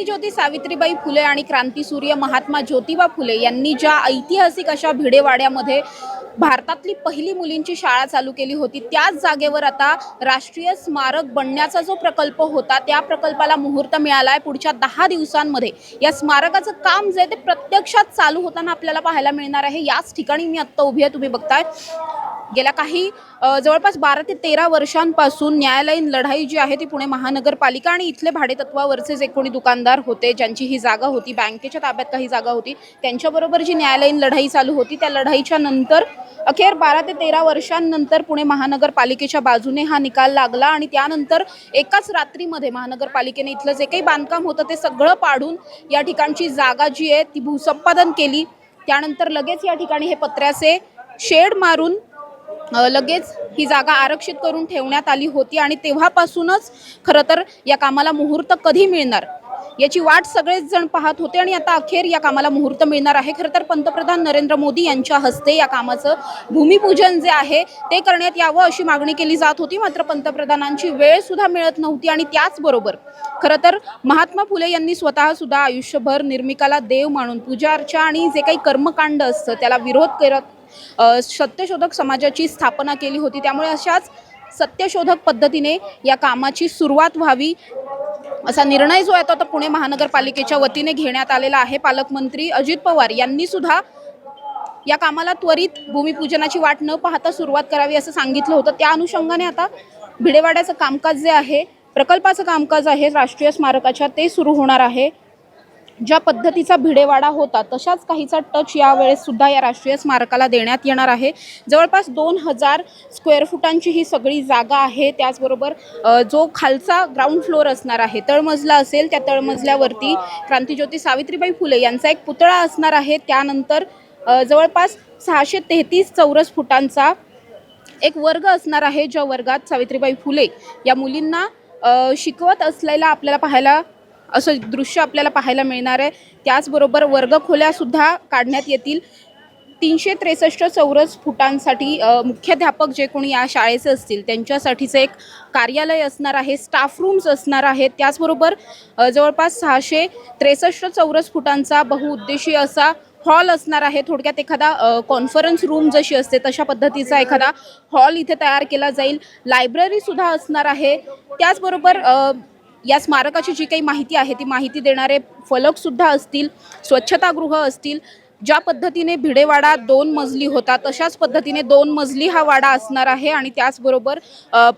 क्रांतीज्योती सावित्रीबाई फुले आणि क्रांतीसूर्य महात्मा ज्योतिबा फुले यांनी ज्या ऐतिहासिक अशा भिडेवाड्यामध्ये भारतातली पहिली मुलींची शाळा चालू केली होती त्याच जागेवर आता राष्ट्रीय स्मारक बनण्याचा जो प्रकल्प होता त्या प्रकल्पाला मुहूर्त मिळाला आहे पुढच्या दहा दिवसांमध्ये या स्मारकाचं काम जे आहे ते प्रत्यक्षात चालू होताना आपल्याला पाहायला मिळणार आहे. याच ठिकाणी मी आत्ता उभी आहे तुम्ही बघताय. गेल्या काही जवळपास बारा ते तेरा वर्षांपासून न्यायालयीन लढाई जी आहे ती पुणे महानगरपालिका आणि इथले भाडेतत्वावरचे जे कोणी दुकानदार होते ज्यांची ही जागा होती बँकेच्या ताब्यात काही जागा होती त्यांच्याबरोबर जी न्यायालयीन लढाई चालू होती त्या लढाईच्या नंतर अखेर बारा ते तेरा वर्षांनंतर पुणे महानगरपालिकेच्या बाजूने हा निकाल लागला आणि त्यानंतर एकाच रात्रीमध्ये महानगरपालिकेने इथलं जे काही बांधकाम होतं ते सगळं पाडून या ठिकाणची जागा जी आहे ती भूसंपादन केली. त्यानंतर लगेच या ठिकाणी हे पत्र्याचे शेड मारून लगेच ही जागा आरक्षित करून ठेवण्यात आली होती आणि तेव्हापासूनच खरं तर या कामाला मुहूर्त कधी मिळणार याची वाट सगळेच जण पाहत होते आणि आता अखेर या कामाला मुहूर्त मिळणार आहे. खरं तर पंतप्रधान नरेंद्र मोदी यांच्या हस्ते या कामाचं भूमिपूजन जे आहे ते करण्यात यावं अशी मागणी केली जात होती. मात्र पंतप्रधानांची वेळ सुद्धा मिळत नव्हती आणि त्याचबरोबर खरं तर महात्मा फुले यांनी स्वतः सुद्धा आयुष्यभर निर्मिकाला देव मानून पूजा अर्चा आणि जे काही कर्मकांड असतं त्याला विरोध करत सत्यशोधक समाजाची स्थापना केली होती. त्यामुळे अशाच सत्यशोधक पद्धतीने या कामाची सुरुवात व्हावी असा निर्णय जो आहे तो आता पुणे महानगरपालिकेच्या वतीने घेण्यात आलेला आहे. पालकमंत्री अजित पवार यांनी सुद्धा या कामाला त्वरित भूमिपूजनाची वाट न पाहता सुरुवात करावी असं सांगितलं होतं. त्या अनुषंगाने आता भिडेवाड्याचं कामकाज जे आहे प्रकल्पाचं कामकाज आहे राष्ट्रीय स्मारकाच्या ते सुरू होणार आहे. ज्या पद्धतीचा भिडेवाडा होता तशाच काहीचा टच यावेळेस सुद्धा या राष्ट्रीय स्मारकाला देण्यात येणार आहे. जवळपास दोन हजार स्क्वेअर फुटांची ही सगळी जागा आहे. त्याचबरोबर जो खालचा ग्राउंड फ्लोअर असणार आहे तळमजला असेल त्या तळमजल्यावरती क्रांतीज्योती सावित्रीबाई फुले यांचा एक पुतळा असणार आहे. त्यानंतर जवळपास सहाशे तेहतीस चौरस फुटांचा एक वर्ग असणार आहे ज्या वर्गात सावित्रीबाई फुले या मुलींना शिकवत असलेला आपल्याला पाहायला असं दृश्य आपल्याला पाहायला मिळणार आहे. त्याचबरोबर वर्गखोल्यासुद्धा काढण्यात येतील. तीनशे त्रेसष्ट चौरस फुटांसाठी मुख्याध्यापक जे कोणी या शाळेचे असतील त्यांच्यासाठीचं एक कार्यालय असणार आहे स्टाफ रूम्स असणार आहेत. त्याचबरोबर जवळपास सहाशे त्रेसष्ट चौरस फुटांचा बहुउद्देशीय असा हॉल असणार आहे. थोडक्यात एखादा कॉन्फरन्स रूम जशी असते तशा पद्धतीचा एखादा हॉल इथे तयार केला जाईल. लायब्ररीसुद्धा असणार आहे. त्याचबरोबर या स्मारकाची जी काही माहिती आहे ती माहिती देणारे फलकसुद्धा असतील स्वच्छतागृह असतील ज्या पद्धतीने भिडेवाडा दोन मजली होता तशाच पद्धतीने दोन मजली हा वाडा असणार आहे आणि त्याचबरोबर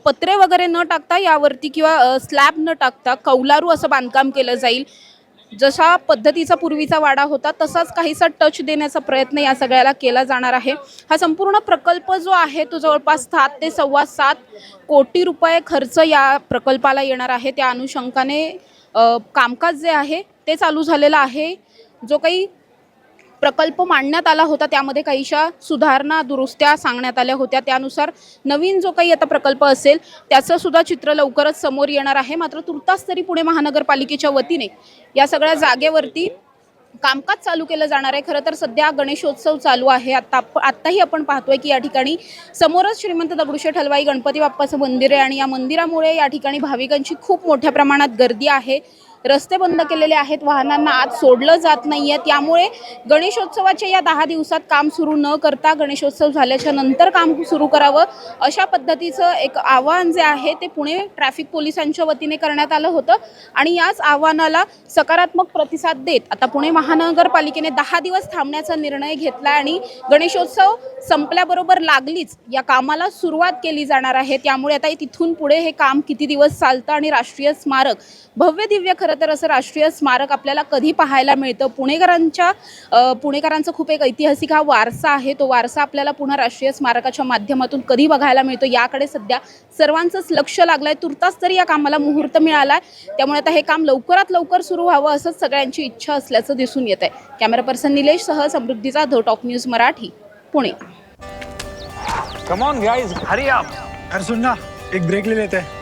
पत्रे वगैरे न टाकता यावरती किंवा स्लॅब न टाकता कौलारू असं बांधकाम केलं जाईल. जशा पद्धतीचा पूर्वीचा वाडा होता तसाच काहीसा टच देण्याचा प्रयत्न या सगळ्याला केला जाणार आहे. हा संपूर्ण प्रकल्प जो आहे तो जवळपास सात ते सव्वा सात कोटी रुपये खर्च या प्रकल्पाला येणार आहे. त्या अनुषंगाने कामकाज जे आहे ते चालू झालेलं आहे. जो काही प्रकल्प मांडण्यात आला होता त्यामध्ये काहीशा सुधारणा दुरुस्त्या सांगण्यात आल्या होत्या. त्यानुसार नवीन जो काही आता प्रकल्प असेल त्याचं सुद्धा चित्र लवकरच समोर येणार आहे. मात्र तुर्तास तरी पुणे महानगरपालिकेच्या वतीने या सगळ्या जागेवरती कामकाज चालू केलं जाणार आहे. खरं तर सध्या गणेशोत्सव चालू आहे. आता आप आत्ताही आपण पाहतोय की या ठिकाणी समोरच श्रीमंत दगडूशेठ हलवाई गणपती बाप्पाचं मंदिर आहे आणि या मंदिरामुळे या ठिकाणी भाविकांची खूप मोठ्या प्रमाणात गर्दी आहे. रस्ते बंद केलेले आहेत वाहनांना आत सोडलं जात नाही आहे त्यामुळे गणेशोत्सवाच्या या दहा दिवसात काम सुरू न करता गणेशोत्सव झाल्याच्यानंतर काम सुरू करावं अशा पद्धतीचं एक आव्हान जे आहे ते पुणे ट्रॅफिक पोलिसांच्या वतीने करण्यात आलं होतं. आणि याच आव्हानाला सकारात्मक प्रतिसाद देत आता पुणे महानगरपालिकेने दहा दिवस थांबण्याचा निर्णय घेतला आणि गणेशोत्सव संपल्याबरोबर लागलीच या कामाला सुरुवात केली जाणार आहे. त्यामुळे आता तिथून पुढे हे काम किती दिवस चालतं आणि राष्ट्रीय स्मारक भव्य दिव्य खरं तर असं राष्ट्रीय स्मारक आपल्याला कधी पाहायला मिळतं? पुणेकरांच्या पुणेकरांचा खूप एक ऐतिहासिक हा वारसा आहे. तो वारसा आपल्याला पुन्हा राष्ट्रीय स्मारकाच्या माध्यमातून कधी बघायला मिळतो? याकडे सध्या सर्वांचंच लक्ष लागलं आहे तुर्तास तरी या कामाला मुहूर्त मिळाला आहे त्यामुळे आता हे काम लवकरात लवकर सुरू व्हावं असंच सगळ्यांची इच्छा असल्याचं दिसून येत आहे कॅमेरा पर्सन निलेशसह समृद्धीचा the top news Marathi Pune. Come on guys hurry up. अरे सुन ना एक ब्रेक ले लेते हैं.